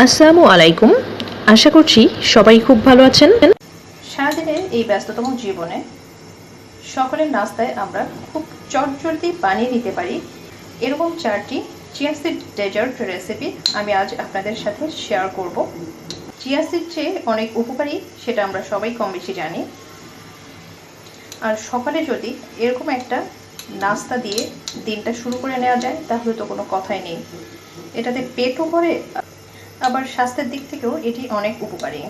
আসসালামু আলাইকুম। আশা করছি সবাই খুব ভালো আছেন। সারাদিনের এই ব্যস্ততম জীবনে সকালের নাস্তায় আমরা খুব চটজলদি বানিয়ে নিতে পারি। এরকম চারটি চিয়াসিড ডেজার্ট রেসিপি আমি আজ আপনাদের সাথে শেয়ার করব। চিয়াসিড যে অনেক উপকারী, সেটা আমরা সবাই কম বেশি জানি। আর সকালে যদি এরকম একটা নাস্তা দিয়ে দিনটা শুরু করে নেওয়া যায়, তাহলে তো কোনো কথাই নেই। এটাতে পেটও ভরে আবার স্বাস্থ্যের দিক থেকেও এটি অনেক উপকারী।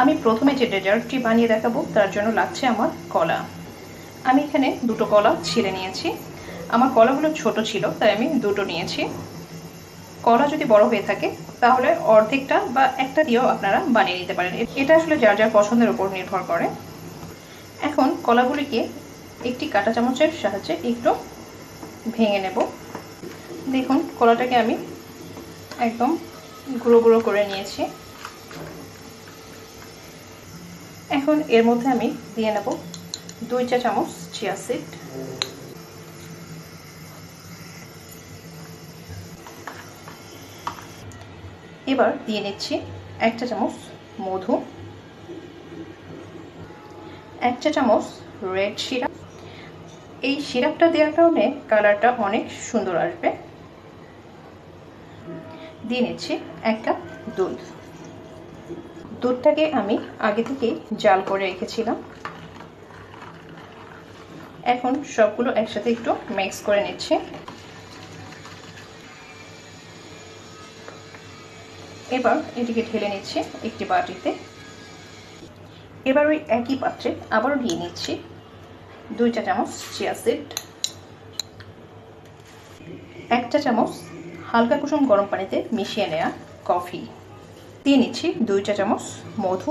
আমি প্রথমে যে ডেজার্টটি বানিয়ে দেখাবো, তার জন্য লাগছে আমার কলা। আমি এখানে দুটো কলা ছিঁড়ে নিয়েছি। আমার কলাগুলো ছোট ছিল, তাই আমি দুটো নিয়েছি। কলা যদি বড় হয়ে থাকে, তাহলে অর্ধেকটা বা একটা দিয়েও আপনারা বানিয়ে নিতে পারেন। এটা আসলে যার যার পছন্দের উপর নির্ভর করে। এখন কলাগুলিকে একটি কাঁটা চামচের সাহায্যে একটু ভেঙে নেব। দেখুন, কলাটাকে আমি একদম গুঁড়ো গুঁড়ো করে নিয়েছি। এখন এর মধ্যে আমি দিয়ে নেব দুই চা চামচ চিয়া সিড। এবার দিয়ে নিচ্ছি এক চা চামচ মধু। এক চা চামচ রেড সিরাপ এই সিরাপটা দেওয়ার কারণে কালারটা অনেক সুন্দর আসবে। দিয়ে নিচ্ছি এক কাপ দুধ। দুধটাকে আমি আগে থেকে জাল করে রেখেছিলাম। এখন সবগুলো একসাথে একটু মিক্স করে নিচ্ছি। এবার এটিকে ঢেলে নিচ্ছি একটি বাটিতে। এবার ওই একই পাত্রে আবারও দিয়ে নিচ্ছি দুই চা চামচ চিয়া সিড, এক চা চামচ হালকা কুসুম গরম পানিতে মিশিয়ে নেওয়া কফি। দিয়ে নিচ্ছি দুই চা চামচ মধু।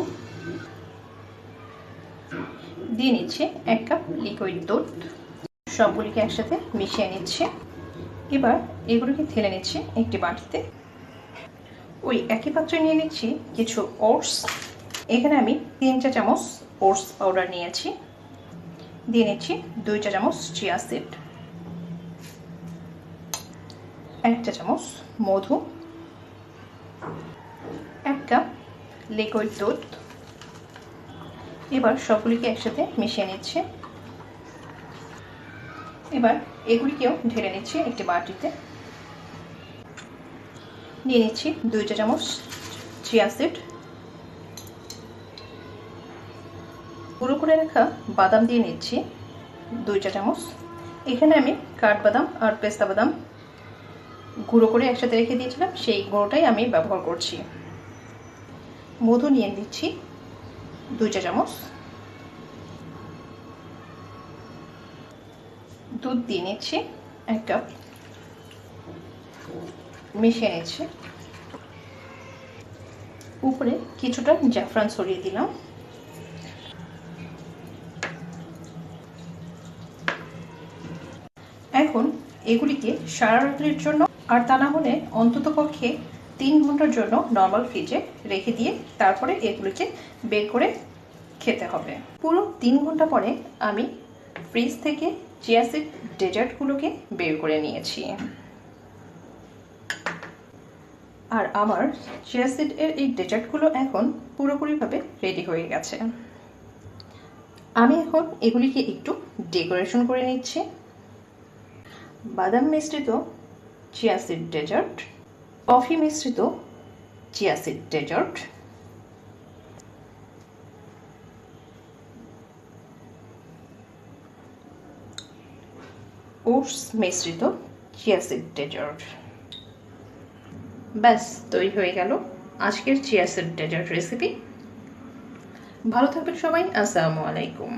দিয়ে নিচ্ছি এক কাপ লিকুইড দুধ। সবগুলিকে একসাথে মিশিয়ে নিচ্ছি। এবার এগুলোকে ঢেলে নিচ্ছি একটি বাটিতে। ওই একই পাত্রে নিয়ে নিচ্ছি কিছু ওটস। এখানে আমি তিন চা চামচ ওটস পাউডার নিয়েছি। দিয়ে নিচ্ছি দুই চা চামচ চিয়া সিড। এক চা চামচ মধু, এক কাপ লিকুইড দুধ। এবার সবগুলিকে একসাথে মিশিয়ে নিচ্ছে। এবার এগুলিকেও ঢেলে নিচ্ছি একটি বাটিতে। নিয়ে নিচ্ছি দুই চা চামচ চিয়া সিড। গুঁড়ো করে রাখা বাদাম দিয়ে নিচ্ছি দুই চা চামচ। এখানে আমি কাঠবাদাম আর পেস্তা বাদাম গুঁড়ো করে একসাথে রেখে দিয়েছিলাম, সেই গুঁড়োটাই আমি ব্যবহার করছি। মধু নিয়ে দিচ্ছি দুই চা চামচ। দুধ দিয়ে নিচ্ছি এক কাপ। মিশিয়ে নিচ্ছি। উপরে কিছুটা জাফরান ছড়িয়ে দিলাম। এখন এগুলিকে সারা রাত্রির জন্য আর তা না হলে অন্তত পক্ষে তিন ঘণ্টার জন্য নর্মাল ফ্রিজে রেখে দিয়ে তারপরে এগুলিকে বের করে খেতে হবে। পুরো তিন ঘণ্টা পরে আমি ফ্রিজ থেকে চিয়াসিড ডেজার্টগুলোকে বের করে নিয়েছি। আর আমার চিয়াসিড এর এই ডেজার্টগুলো এখন পুরোপুরিভাবে রেডি হয়ে গেছে। আমি এখন এগুলিকে একটু ডেকোরেশন করে নিচ্ছি। বাদাম মিশ্রিত চিয়াসিড ডেজার্ট কফি মিশ্রিত চিয়াসিড ডেজার্ট ওটস মিশ্রিত চিয়াসিড ডেজার্ট ব্যাস, তৈরি হয়ে গেল আজকের চিয়াসিড ডেজার্ট রেসিপি ভালো থাকবেন সবাই, আসসালামু আলাইকুম।